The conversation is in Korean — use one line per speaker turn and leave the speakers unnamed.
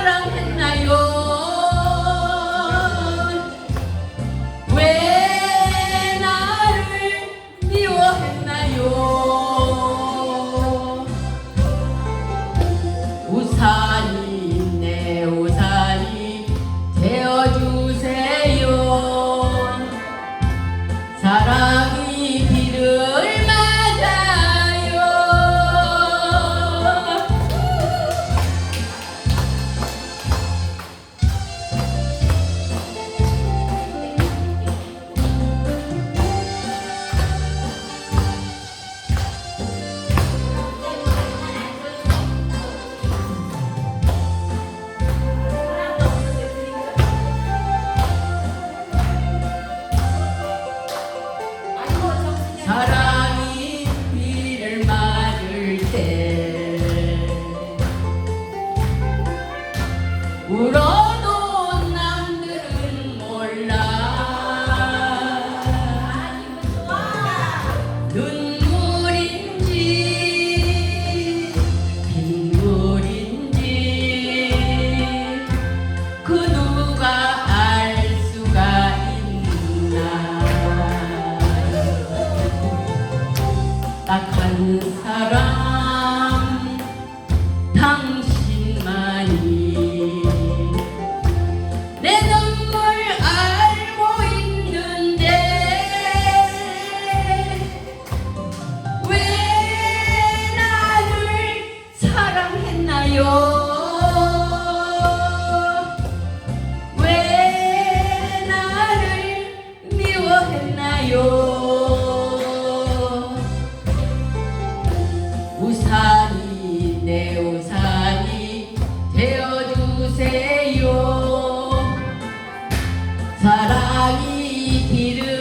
সুতরাং 사랑이 비를 맞을 때 울어 ตะคันธารา 내 우산이 되어주세요. 사랑이 길을